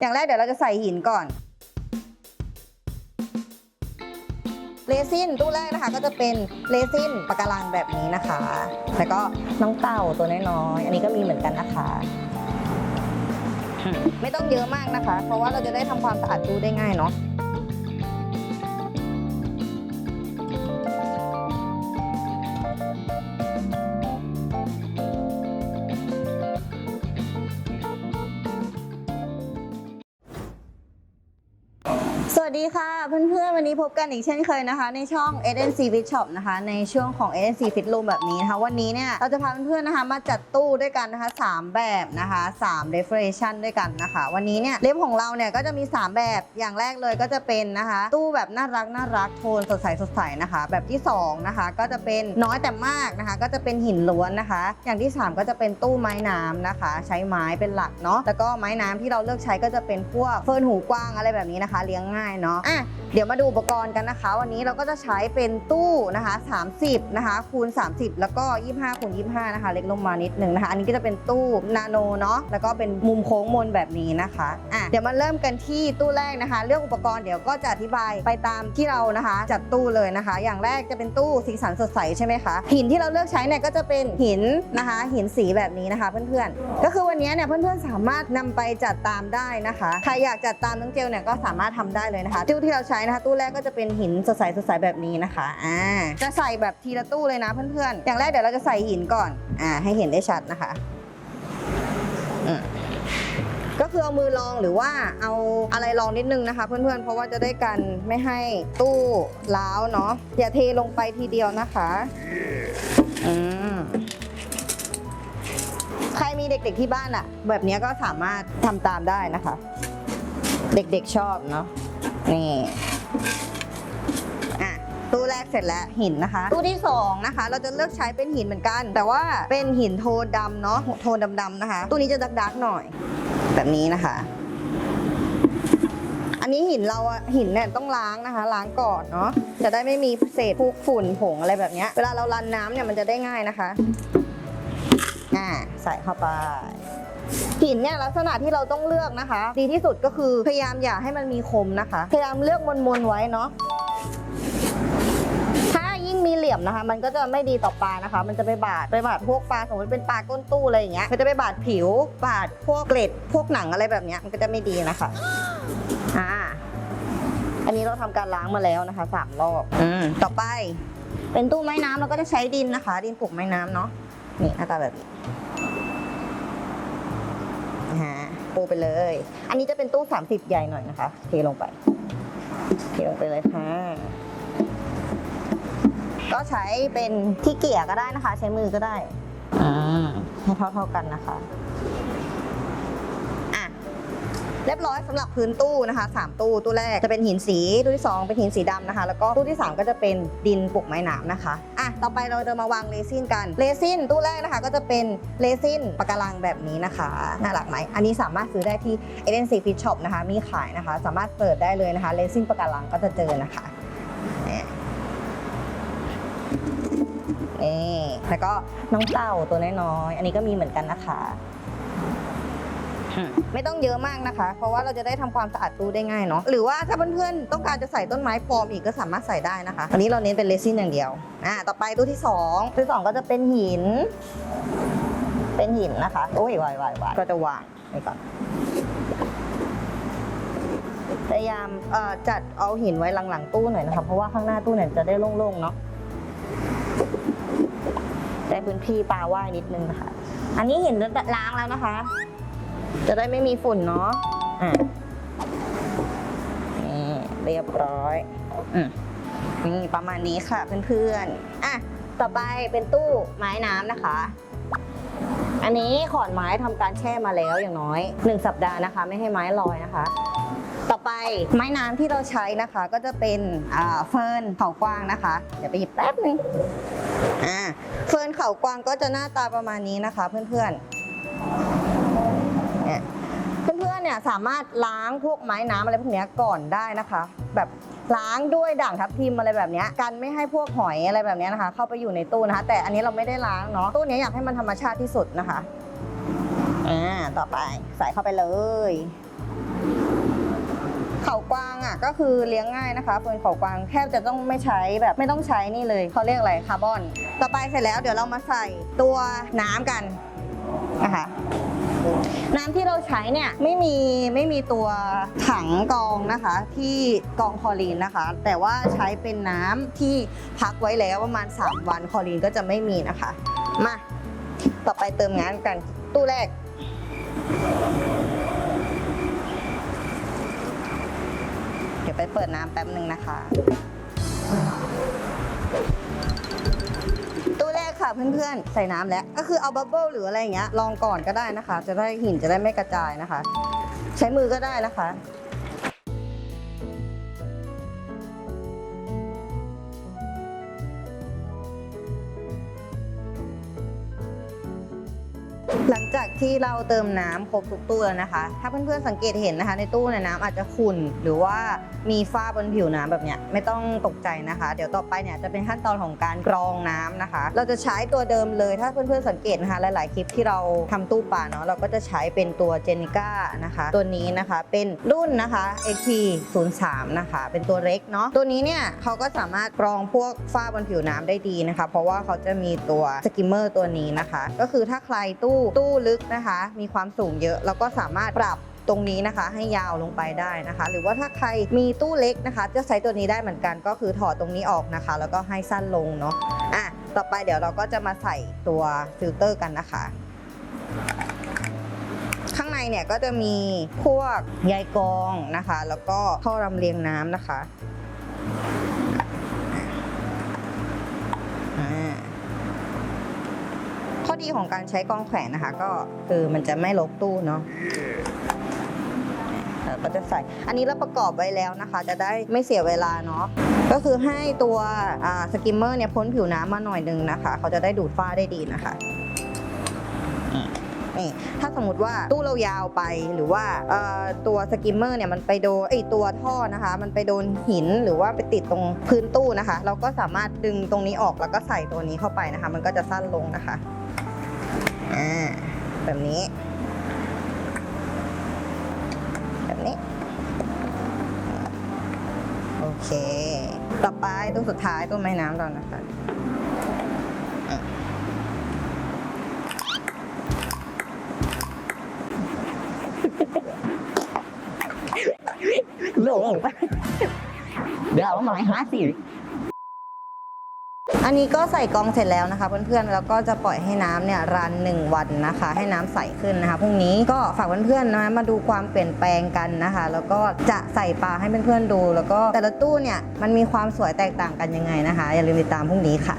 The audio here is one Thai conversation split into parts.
อย่างแรกเดี๋ยวเราจะใส่หินก่อน เรซินตู้แรกนะคะก็จะเป็นเรซินปะการังแบบนี้นะคะ แล้วก็น้องเต่าตัวน้อยๆ อันนี้ก็มีเหมือนกันนะคะ ไม่ต้องเยอะมากนะคะ เพราะว่าเราจะได้ทำความสะอาดตู้ได้ง่ายเนาะ สวัสดีค่ะเพื่อนๆ วันนี้พบกันอีกเช่นเคยนะคะ ในช่อง SNC Fit Shop นะคะ ในช่วงของ SNC Fit Room แบบนี้นะคะ วันนี้เนี่ยเราจะพาเพื่อนๆนะคะ มาจัดตู้ด้วยกันนะคะ 3 แบบนะคะ3 decoration ด้วยกันนะคะ วันนี้เนี่ยเล็บของเราเนี่ยก็จะมี 3 แบบอย่างแรกเลยก็จะเป็นนะคะ ตู้แบบน่ารักน่ารักโทนสดใสสดใสนะคะ แบบที่2นะคะก็จะเป็นน้อยแต่มากนะคะ ก็จะเป็นหินล้วนนะคะ อย่างที่ 3 ก็จะเป็นตู้ไม้น้ำนะคะ ใช้ไม้เป็นหลักเนาะแล้วก็ไม้น้ำที่เราเลือกใช้ก็จะเป็นพวกเฟิร์นหูกว้างอะไรแบบนี้นะคะ เลี้ยงง่ายเนาะอะเดี๋ยวมาดูอุปกรณ์กันนะคะ วันนี้เราก็จะใช้เป็นตู้นะคะ 30 นะคะ คูณ 30 แล้วก็ 25คูณ25 นะคะ เล็กลงมานิดหนึ่งนะคะ อันนี้ก็จะเป็นตู้นาโนเนาะแล้วก็เป็นมุมโค้งมนแบบนี้นะคะอะเดี๋ยวมาเริ่มกันที่ตู้แรกนะคะ เรื่องอุปกรณ์เดี๋ยวก็จะอธิบายไปตามที่เรานะคะ จัดตู้เลยนะคะ อย่างแรกจะเป็นตู้สีสันสดใสใช่ไหมคะหินที่เราเลือกใช้เนี่ยก็จะเป็นหินนะคะ หินสีแบบนี้นะคะ เพื่อนๆ ก็คือวันนี้เนี่ยเพื่อนๆสามารถนำไปจัดตามได้นะคะใครอยากจัดตามน้องเจลเนี่ยก็สามารถทำได้เลยนะคะตู้ที่เราใช้นะคะ ตู้แรกก็จะเป็นหินสดใสสดใสแบบนี้นะคะอ่าจะใส่แบบทีละตู้เลยนะเพื่อนๆ อย่างแรกเดี๋ยวเราจะใส่หินก่อนอ่าให้เห็นได้ชัดนะคะอืมก็คือเอามือรองหรือว่าเอาอะไรรองนิดนึงนะคะ เพื่อนๆ เพราะว่าจะได้กันไม่ให้ตู้ล้าวเนาะอย่าเทลงไปทีเดียวนะคะอืมใครมีเด็กๆที่บ้านอะแบบนี้ก็สามารถทำตามได้นะคะ เด็กๆชอบเนาะนี่อะตู้แรกเสร็จแล้วหินนะคะ ตู้ที่สองนะคะ เราจะเลือกใช้เป็นหินเหมือนกัน แต่ว่าเป็นหินโทนดำเนาะโทนดำๆนะคะ ตู้นี้จะดักๆหน่อย แบบนี้นะคะ อันนี้หินเราอะหินเนี่ยต้องล้างนะคะ ล้างก่อนเนาะจะได้ไม่มีเศษพวกฝุ่นผงอะไรแบบนี้เวลาเรารันน้ำเนี่ยมันจะได้ง่ายนะคะอ่าใส่เข้าไป หินเนี่ยลักษณะที่เราต้องเลือกนะคะ ดีที่สุดก็คือพยายามอย่าให้มันมีคมนะคะ พยายามเลือกมนๆไว้เนาะถ้ายิ่งมีเหลี่ยมนะคะ มันก็จะไม่ดีต่อปลานะคะ มันจะไปบาดไปบาดพวกปลาสมมติเป็นปลาก้นตู้อะไรอย่างเงี้ยมันจะไปบาดผิว บาดพวกเกล็ดพวกหนังอะไรแบบเนี้ยมันก็จะไม่ดีนะคะอ่าอันนี้เราทำการล้างมาแล้วนะคะสามรอบอืมต่อไป เป็นตู้ไม้น้ำเราก็จะใช้ดินนะคะ ดินปลูกไม้น้ำเนาะนี่หน้าตาแบบนี้นะ ฮะปูไปเลย อันนี้จะเป็นตู้ 30 ใหญ่หน่อยนะคะ เทลงไป เทลงไปเลยค่ะ ก็ใช้เป็นที่เกี่ยก็ได้นะคะ ใช้มือก็ได้ อ่า ให้เท่าๆกันนะคะอะเรียบร้อยสำหรับพื้นตู้นะคะสามตู้ตู้แรกจะเป็นหินสีตู้ที่สองเป็นหินสีดำนะคะ แล้วก็ตู้ที่สามก็จะเป็นดินปลูกไม้หนามนะคะอ่ะต่อไปเราจะมาวางเรซินกันเรซินตู้แรกนะคะก็จะเป็นเรซินปะการังแบบนี้นะคะน่ารักไหมอันนี้สามารถซื้อได้ที่ a อ n c Fit Shop นะคะมีขายนะคะ สามารถเปิดได้เลยนะคะเรซินปะการังก็จะเจอนะคะนี่ยนี่แล้วก็น้องเต่าตัวน้อยๆอันนี้ก็มีเหมือนกันนะคะ ไม่ต้องเยอะมากนะคะ เพราะว่าเราจะได้ทำความสะอาดตู้ได้ง่ายเนาะหรือว่าถ้าเพื่อนๆต้องการจะใส่ต้นไม้ปลอมอีกก็สามารถใส่ได้นะคะ อันนี้เราเน้นเป็นเรซินอย่างเดียวอ่าต่อไปตู้ที่สองตู้ที่สองก็จะเป็นหิน เป็นหินนะคะโอ้ยวายวายวายก็จะวางไปก่อนพยายามเอ่อจัดเอาหินไว้หลังๆตู้หน่อยนะคะเพราะว่าข้างหน้าตู้เนี่ยจะได้โล่งๆเนาะได้พื้นที่ปลาว่ายนิดนึงนะคะ อันนี้หินล้างแล้วนะคะ จะได้ไม่มีฝุ่นเนาะอะนี่เรียบร้อยอืมนี่ประมาณนี้ค่ะเพื่อนๆอะต่อไปเป็นตู้ไม้น้ำนะคะ อันนี้ขอนไม้ทำการแช่มาแล้วอย่างน้อย 1 สัปดาห์นะคะ ไม่ให้ไม้ลอยนะคะ ต่อไปไม้น้ำที่เราใช้นะคะ ก็จะเป็นอ่าเฟิร์นเขากว้างนะคะ เดี๋ยวไปหยิบแป๊บนึงอ่าเฟิร์นเขากวางก็จะหน้าตาประมาณนี้นะคะ เพื่อนๆ เนี่ยเพื่อนๆเนี่ยสามารถล้างพวกไม้น้ำอะไรพวกเนี้ยก่อนได้นะคะ แบบล้างด้วยด่างทับทิมอะไรแบบเนี้ยกันไม่ให้พวกหอยอะไรแบบเนี้ยนะคะ เข้าไปอยู่ในตู้นะคะ แต่อันนี้เราไม่ได้ล้างเนาะตู้เนี้ยอยากให้มันธรรมชาติที่สุดนะคะอ่าต่อไปใส่เข้าไปเลยเขากวางอะก็คือเลี้ยงง่ายนะคะเฟิร์นเขากวางแทบจะต้องไม่ใช้แบบไม่ต้องใช้นี่เลยเขาเรียกอะไรคาร์บอน ต่อไปเสร็จแล้วเดี๋ยวเรามาใส่ตัวน้ำกันนะคะ น้ำที่เราใช้เนี่ยไม่มีไม่มีตัวถังกรองนะคะ ที่กรองคอรีนนะคะ แต่ว่าใช้เป็นน้ำที่พักไว้แล้วประมาณ 3 วันคอรีนก็จะไม่มีนะคะ มาต่อไปเติมงานกันตู้แรกเดี๋ยวไปเปิดน้ำแป๊บหนึ่งนะคะ ค่ะเพื่อนๆ ใส่น้ำแล้ว ก็คือเอาบับเบิ้ลหรืออะไรอย่างเงี้ยลองก่อนก็ได้นะคะ จะได้หินจะได้ไม่กระจายนะคะ ใช้มือก็ได้นะคะ ที่เราเติมน้ำครบทุกตู้แล้วนะคะ ถ้าเพื่อนๆสังเกตเห็นนะคะ ในตู้เนี่ยน้ำอาจจะขุ่นหรือว่ามีฝ้าบนผิวน้ำแบบเนี้ยไม่ต้องตกใจนะคะ เดี๋ยวต่อไปเนี่ยจะเป็นขั้นตอนของการกรองน้ำนะคะ เราจะใช้ตัวเดิมเลยถ้าเพื่อนๆสังเกตนะคะ หลายๆคลิปที่เราทำตู้ปลาเนาะเราก็จะใช้เป็นตัวเจนิก้านะคะ ตัวนี้นะคะเป็นรุ่นนะคะ XP 0 3นะคะ เป็นตัวเล็กเนาะตัวนี้เนี่ยเขาก็สามารถกรองพวกฝ้าบนผิวน้ำได้ดีนะคะ เพราะว่าเขาจะมีตัวสกิมเมอร์ตัวนี้นะคะ ก็คือถ้าใครตู้ตู้ลึกนะคะ มีความสูงเยอะเราก็สามารถปรับตรงนี้นะคะให้ยาวลงไปได้นะคะ หรือว่าถ้าใครมีตู้เล็กนะคะ จะใช้ตัวนี้ได้เหมือนกันก็คือถอดตรงนี้ออกนะคะ แล้วก็ให้สั้นลงเนาะอะต่อไปเดี๋ยวเราก็จะมาใส่ตัวฟิลเตอร์กันนะคะ ข้างในเนี่ยก็จะมีพวกใยกรองนะคะ แล้วก็ท่อรำเลียงน้ำนะคะ ดีของการใช้กองแขวนนะคะ ก็คือมันจะไม่ลกตู้เนาะเราก็จะใส่ อันนี้เราประกอบไว้แล้วนะคะ จะได้ไม่เสียเวลาเนาะ ก็คือให้ตัวสกิมเมอร์เนี่ยพ้นผิวน้ำมาหน่อยนึงนะคะ เขาจะได้ดูดฝ้าได้ดีนะคะนี่ถ้าสมมติว่าตู้เรายาวไปหรือว่าตัวสกิมเมอร์เนี่ยมันไปโดนไอตัวท่อนะคะ มันไปโดนหินหรือว่าไปติดตรงพื้นตู้นะคะ เราก็สามารถดึงตรงนี้ออกแล้วก็ใส่ตัวนี้เข้าไปนะคะ มันก็จะสั้นลงนะคะ อ่าแบบนี้ แบบนี้ โอเค ต่อไปตู้สุดท้ายตู้ไม้น้ำเรานะคะโลงเดี๋ยวเอามาหาสิ อันนี้ก็ใส่กองเสร็จแล้วนะคะ เพื่อนๆ แล้วก็จะปล่อยให้น้ำเนี่ยรัน1วันนะคะ ให้น้ำใสขึ้นนะคะพรุ่งนี้ก็ฝากเพื่อนๆนะมาดูความเปลี่ยนแปลงกันนะคะ แล้วก็จะใส่ปลาให้เพื่อนๆดู แล้วก็แต่ละตู้เนี่ยมันมีความสวยแตกต่างกันยังไงนะคะ อย่าลืมติดตามพรุ่งนี้ค่ะ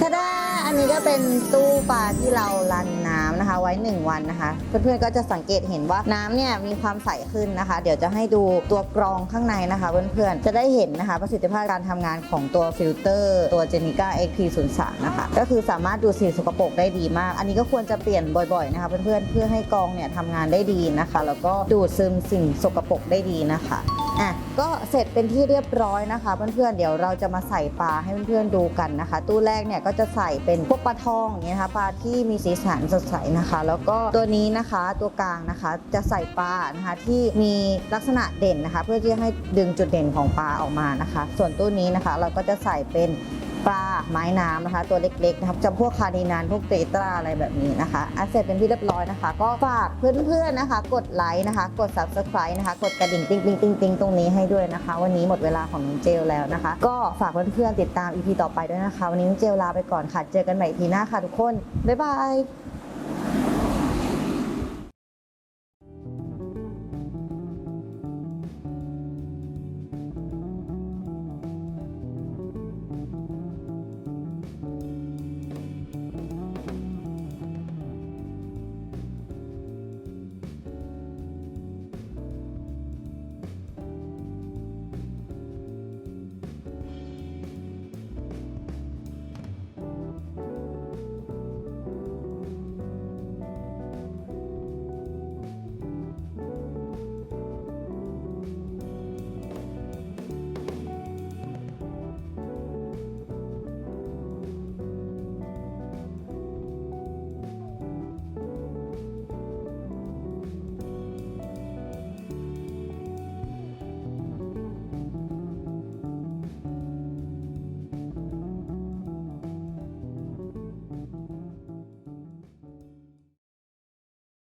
ทาดาอันนี้ก็เป็นตู้ปลาที่เรารันน้ำนะคะ ไว้ 1 วันนะคะ เพื่อนๆก็จะสังเกตเห็นว่าน้ำเนี่ยมีความใสขึ้นนะคะ เดี๋ยวจะให้ดูตัวกรองข้างในนะคะ เพื่อนๆจะได้เห็นนะคะ ประสิทธิภาพการทำงานของตัวฟิลเตอร์ตัว g e n i c a XP03 นะคะก็คือสามารถดูดสิ่งสกปรกได้ดีมาก อันนี้ก็ควรจะเปลี่ยนบ่อยๆนะคะ เพื่อนๆเพื่อให้กรองเนี่ยทำงานได้ดีนะคะ แล้วก็ดูดซึมสิ่งสกปรกได้ดีนะคะ อะก็เสร็จเป็นที่เรียบร้อยนะคะ เพื่อนๆเดี๋ยวเราจะมาใส่ปลาให้เพื่อนๆดูกันนะคะ ตู้แรกเนี่ยก็จะใส่เป็นพวกปลาทองอย่างเงี้ยนะคะปลาที่มีสีสันสดใสนะคะ แล้วก็ตัวนี้นะคะตัวกลางนะคะจะใส่ปลานะคะที่มีลักษณะเด่นนะคะ เพื่อที่จะให้ดึงจุดเด่นของปลาออกมานะคะ ส่วนตู้นี้นะคะ เราก็จะใส่เป็น ปลาไม้น้ำนะคะ ตัวเล็กๆนะครับจำพวกคาร์ดินานพวกเตตราอะไรแบบนี้นะคะอะเสร็จเป็นที่เรียบร้อยนะคะ ก็ฝากเพื่อนๆนะคะ กดไลค์นะคะ กด subscribe นะคะ กดกระดิ่งติ๊งติ๊งติ๊งติ๊งตรงนี้ให้ด้วยนะคะ วันนี้หมดเวลาของน้องเจลแล้วนะคะ ก็ฝากเพื่อนๆติดตาม EP ต่อไปด้วยนะคะ วันนี้น้องเจลลาไปก่อนค่ะ เจอกันใหม่ทีหน้าค่ะทุกคนบ๊ายบาย